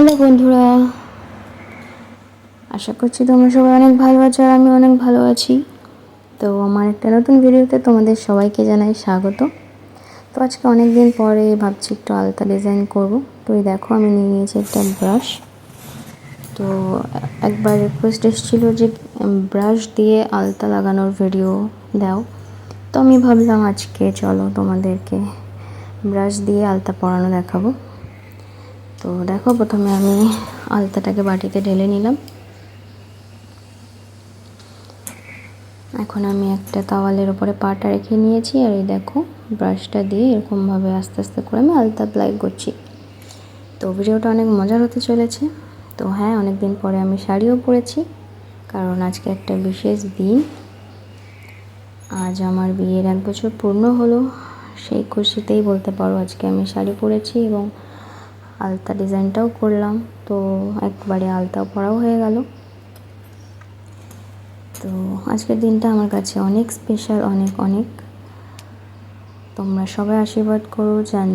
Hello বন্ধুরা, আশা করছি তোমরা সবাই অনেক ভালো আছো আর আমি অনেক ভালো আছি। তো আমার একটা নতুন ভিডিওতে তোমাদের সবাইকে জানাই স্বাগত। তো আজকে অনেক দিন পরে ভাবছি একটু আলতা ডিজাইন করব। তো এই দেখো, আমি নিয়ে নিয়েছি একটা ব্রাশ তো একবার রিকোয়েস্ট এসেছিল যে ব্রাশ দিয়ে আলতা লাগানোর ভিডিও দাও। তো আমি ভাবলাম আজকে চলো তোমাদেরকে ব্রাশ দিয়ে আলতা পরানো দেখাবো। তো দেখো প্রথমে আমি আলতাটাকে বাটিতে ঢেলে নিলাম। এখন আমি একটা তাওয়ালের ওপরে পাটা রেখে নিয়েছি, আর এই দেখো ব্রাশটা দিয়ে এরকমভাবে আস্তে আস্তে করে আমি আলতা অ্যাপ্লাই করছি। তো ভিডিওটা অনেক মজার হতে চলেছে। তো হ্যাঁ অনেক দিন পরে আমি শাড়িও পরেছি, কারণ আজকে একটা বিশেষ দিন। আজ আমার বিয়ের এক বছর পূর্ণ হলো, সেই খুশিতেই বলতে পারো আজকে আমি শাড়ি পরেছি এবং আলতা ডিজাইনটাও করলাম। তো একবারে আলতাও পরাও হয়ে গেল। তো আজকের দিনটা আমার কাছে অনেক স্পেশাল অনেক অনেক। তোমরা সবাই আশীর্বাদ করো যেন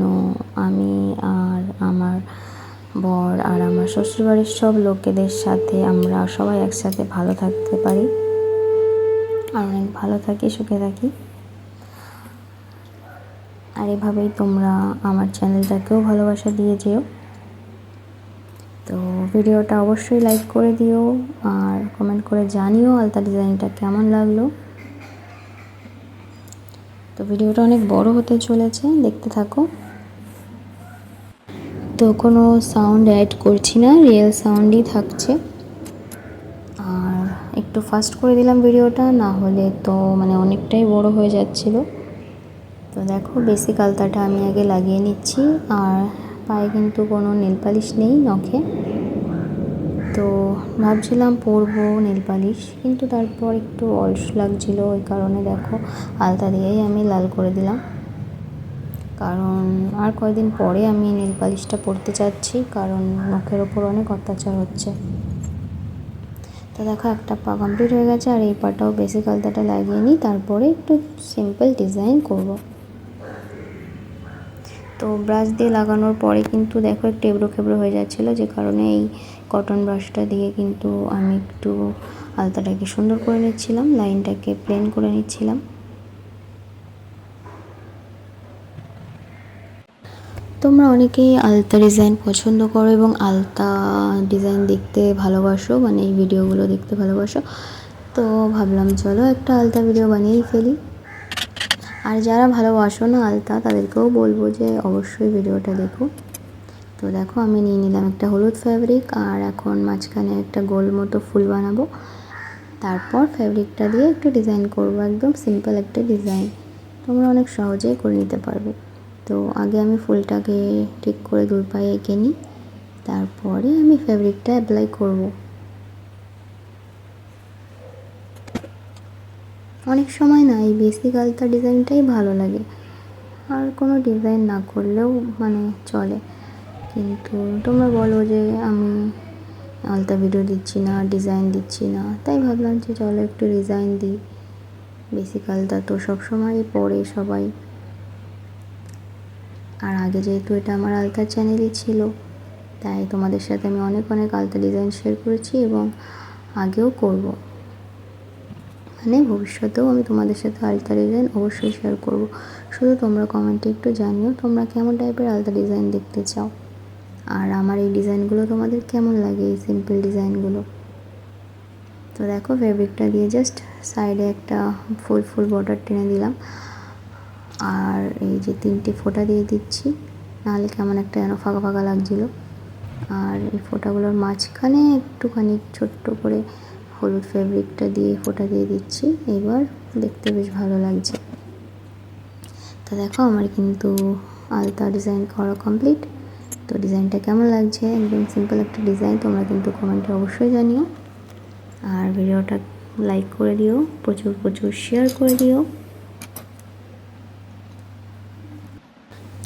আমি আর আমার বর আর আমার শ্বশুরবাড়ির সব লোকেদের সাথে আমরা সবাই একসাথে ভালো থাকতে পারি। আর অনেক ভালো থাকি, সুখে থাকি। আর এভাবেই তোমরা আমার চ্যানেলটাকেও ভালোবাসা দিয়ে যেও। তো ভিডিওটা অবশ্যই লাইক করে দিও আর কমেন্ট করে জানিও আলতা ডিজাইনটা কেমন লাগল। তো ভিডিওটা অনেক বড় হতে চলেছে, দেখতে থাকো। তো কোনো সাউন্ড অ্যাড করছি না রিয়েল সাউন্ডই থাকছে। আর একটু ফাস্ট করে দিলাম ভিডিওটা, না হলে তো মানে অনেকটাই বড় হয়ে যাচ্ছিল। তো দেখো বেসিক আলতাটা আমি আগে লাগিয়ে নিচ্ছি। আর পায়ে কিন্তু কোনো নেল পালিশ নেই নখে। তো ভাবছিলাম পরবো নেল পালিশ কিন্তু তারপর একটু অলস লাগছিল, ওই কারণে দেখো আলতা দিয়েই আমি লাল করে দিলাম। কারণ আর কয়েকদিন পরে আমি নেল পালিশটা পরতে চাচ্ছি, কারণ নখের ওপর অনেক অত্যাচার হচ্ছে। তো দেখো একটা পা কমপ্লিট হয়ে গেছে, আর এই পাটাও বেসিক আলতাটা লাগিয়ে নিই, তারপরে একটু সিম্পল ডিজাইন করব। তো ব্রাশ দিয়ে লাগানোর পরে কিন্তু দেখো একটু এবড়ো খেবড়ো হয়ে যাচ্ছিল, যে কারণে এই কটন ব্রাশটা দিয়ে কিন্তু আমি একটু আলতাটাকে সুন্দর করে নিচ্ছিলাম, লাইনটাকে প্লেন করে নিচ্ছিলাম। তোমরা অনেকেই আলতা ডিজাইন পছন্দ করো এবং আলতা ডিজাইন দেখতে ভালোবাসো মানে এই ভিডিওগুলো দেখতে ভালোবাসো। তো ভাবলাম চলো একটা আলতা ভিডিও বানিয়েই ফেলি। আর যারা ভালোবাসো না আলতা, তাদেরকেও বলব যে অবশ্যই ভিডিওটা দেখো। তো দেখো, আমি নিয়ে নিলাম একটা হলুদ ফ্যাব্রিক আর এখন মাঝখানে একটা গোল মতো ফুল বানাবো। তারপর ফ্যাব্রিকটা দিয়ে একটু ডিজাইন করব, একদম সিম্পল একটা ডিজাইন তোমরা অনেক সহজেই করে নিতে পারবে। তো আগে আমি ফুলটাকে ঠিক করে দুই পায়ে এঁকে নিই, তারপরে আমি ফ্যাব্রিকটা অ্যাপ্লাই করব। অনেক সময় না এই বেসিক আলতা ডিজাইনটাই ভালো লাগে। আর কোনো ডিজাইন না করলেও মানে চলে। কিন্তু তোমরা বলো যে আমি আলতা ভিডিও দিচ্ছি না, ডিজাইন দিচ্ছি না। তাই ভাবলাম যে চলো একটু ডিজাইন দিই। বেসিক আলতা তো সবসময় পরে সবাই। আর আগে যেহেতু এটা আমার আলতার চ্যানেলই ছিল, তাই তোমাদের সাথে আমি অনেক অনেক আলতা ডিজাইন শেয়ার করেছি এবং আগেও করব। মানে ভবিষ্যতেও আমি তোমাদের সাথে আলতা ডিজাইন অবশ্যই শেয়ার করব। শুধু তোমরা কমেন্টে একটু জানিও তোমরা কেমন টাইপের আলতা ডিজাইন দেখতে চাও। আর আমার এই ডিজাইনগুলো তোমাদের কেমন লাগে, এই সিম্পল ডিজাইনগুলো তো দেখো ফেব্রিকটা দিয়ে জাস্ট সাইডে একটা ফুল ফুল বর্ডার টেনে দিলাম। আর এই যে তিনটে ফোঁটা দিয়ে দিচ্ছি, নাহলে কেমন একটা যেন ফাঁকা ফাঁকা লাগছিল। আর এই ফোঁটাগুলোর মাঝখানে একটুখানি ছোট্ট করে হলুদ ফেব্রিকটা দিয়ে ফোটা দিয়ে দিচ্ছি। এবার দেখতে বেশ ভালো লাগছে। তো দেখো, আমার কিন্তু আলতা ডিজাইন করা কমপ্লিট তো ডিজাইনটা কেমন লাগছে? একদম সিম্পল একটা ডিজাইন তোমরা কিন্তু কমেন্টে অবশ্যই জানিও। আর ভিডিওটা লাইক করে দিও, প্রচুর প্রচুর শেয়ার করে দিও।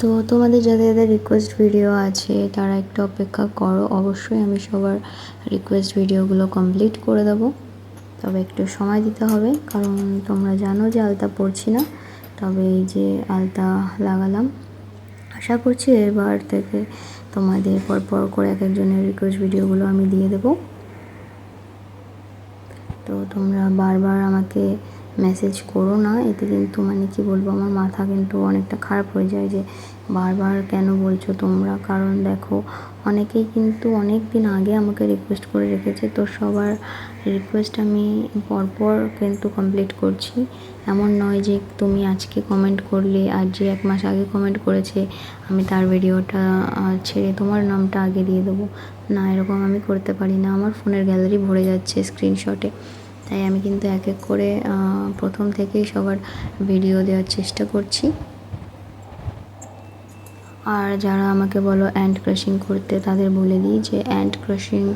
তো তোমাদের যাদের যাদের রিকোয়েস্ট ভিডিও আছে, তারা একটু অপেক্ষা করো। অবশ্যই আমি সবার রিকোয়েস্ট ভিডিওগুলো কমপ্লিট করে দেবো। তবে একটু সময় দিতে হবে, কারণ তোমরা জানো যে আলতা পড়ছি না। তবে এই যে আলতা লাগালাম। আশা করছি এবার থেকে তোমাদের পর পর করে এক একজনের রিকোয়েস্ট ভিডিওগুলো আমি দিয়ে দেবো। তো তোমরা বারবার আমাকে মেসেজ করো না। এতে কিন্তু মানে কি বলব, আমার মাথা কিন্তু অনেকটা খারাপ হয়ে যায় যে বারবার কেন বলছো তোমরা? কারণ দেখো, অনেকেই কিন্তু অনেক দিন আগে আমাকে রিকোয়েস্ট করে রেখেছে। তো সবার রিকোয়েস্ট আমি পরপর কিন্তু কমপ্লিট করছি। এমন নয় যে তুমি আজকে কমেন্ট করলে আর যে এক মাস আগে কমেন্ট করেছে, আমি তার ভিডিওটা ছেড়ে তোমার নামটা আগে দিয়ে দেবো। না, এরকম আমি করতে পারি না। আমার ফোনের গ্যালারি ভরে যাচ্ছে স্ক্রিনশটে তাই আমি কিন্তু এক এক করে প্রথম থেকেই সবার ভিডিও দেওয়ার চেষ্টা করছি আর যারা আমাকে বলো एंड क्रशिंग করতে তাদের বলে দিই যে एंड क्रशिंग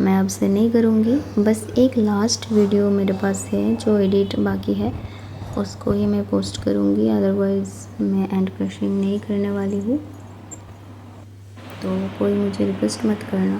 मैं अब से नहीं करूँगी बस एक लास्ट वीडियो मेरे पास है जो एडिट बाकी है उसको ही मैं पोस्ट करूँगी अदरवाइज़ मैं एंड क्रशिंग नहीं करने वाली हूँ तो कोई मुझे रिक्वेस्ट मत करना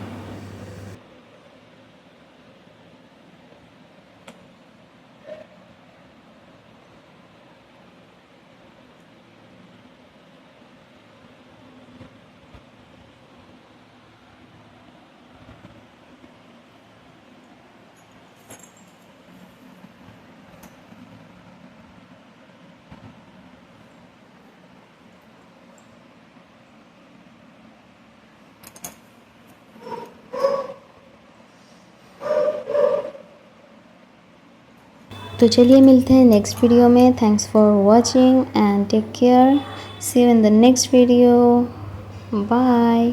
तो चलिए मिलते हैं नेक्स्ट वीडियो में. Thanks for watching and take care see you in the next video bye